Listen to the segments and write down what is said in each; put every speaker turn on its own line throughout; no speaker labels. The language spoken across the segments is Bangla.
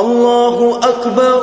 الله أكبر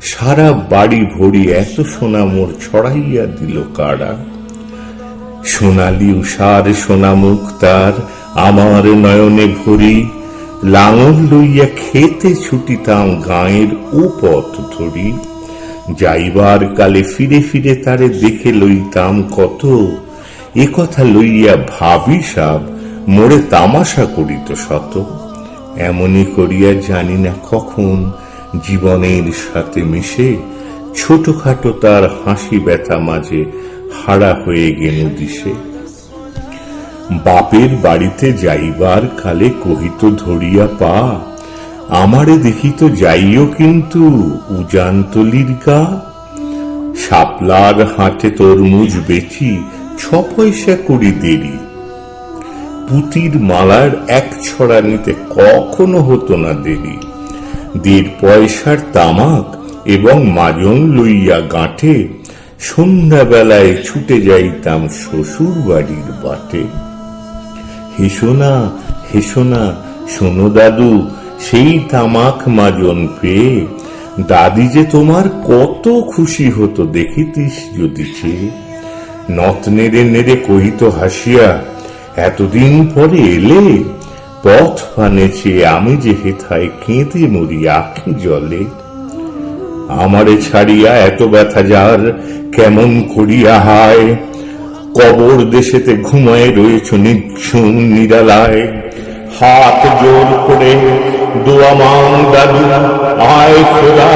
সারা বাড়ি ভরি এত সোনা মোর ছড়াইয়া দিল কারা সোনালি উষার সোনামুখ তার আমার নয়নে ভরি, লাঙল লইয়া খেতে ছুটিতাম গায়ের পথ ধরি। যাইবার কালে ফিরে ফিরে তারে দেখে লইতাম কত, এ কথা লইয়া ভাবি সাব, মোরে তামাশা করিত শত। এমনই করিয়া জানি না কখন জীবনের সাথে মিশে ছোটখাটো তার হাসি ব্যথা মাঝে হারা হয়ে গেল দিশে। বাপের বাড়িতে যাইবার কালে কহিত, ধরিয়া পা, আমারে দেখিত যাইও কিন্তু উজানতলির গা। শাপলার হাটে তরমুজ বেচি, ছ পয়সা করি দেরি। পুতির মালার এক ছড়া নিতে কখনো হতো না দেরি। দেড় পয়সার তামাক এবং মাজন লইয়া গাঁঠে, সন্ধ্যাবেলায় ছুটে যাইতাম শ্বশুর বাড়ির বাটে। হেসো না হেসো না শোনো দাদু, সেই তামাক মাজন পেয়ে, দাদি যে তোমার কত খুশি হতো দেখিতিস যদি চেয়ে। নত নেড়ে নেড়ে কহিত হাসিয়া, এতদিন পরে এলে পথ পানে চেয়ে আমি যে হেথায় কেঁদে মরি আখি জলে। আমারে ছাড়িয়া এত ব্যথা যার, কেমন করিয়া হায়? কবর দেশেতে ঘুমায় রয়েছ নিঝুম নিরালায়। হাত জোর করে, দোয়া মান দাদু, আয় খোলা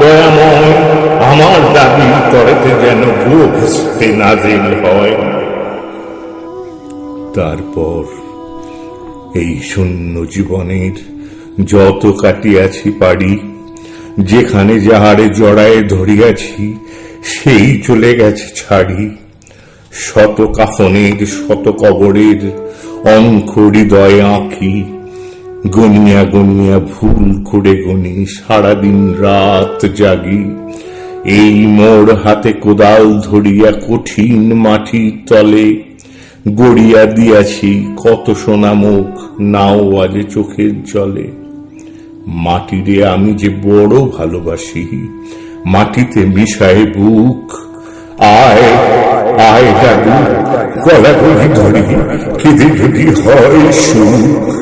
দয়াময়। আমার দাবি তরেতে যেন ভুয়ো ভেসতে নাজিল হয়। তারপর এই শূন্য জীবনের যত কাটিয়াছি পারি যেখানে যাহারে জড়ায়ে ধরিয়াছি, সেই চলে গেছে ছাড়ি। শত কাফনের, শত কবরের অঙ্ক হৃদয় আঁকি, গনিয়া গনিয়া ভুল করে গনি সারাদিন রাত জাগি। এই মোর হাতে কোদাল ধরিয়া কঠিন মাটির তলে গড়িয়া দিয়াছি কত সোনা মুখ, নাও আজে চোখের জলে। মাটিরে আমি যে বড় ভালোবাসি, মাটিতে মিশায় বুক। আয় আয় দাদু গলা গলি ধরি, কেঁদে কেঁদে হয় সুখ।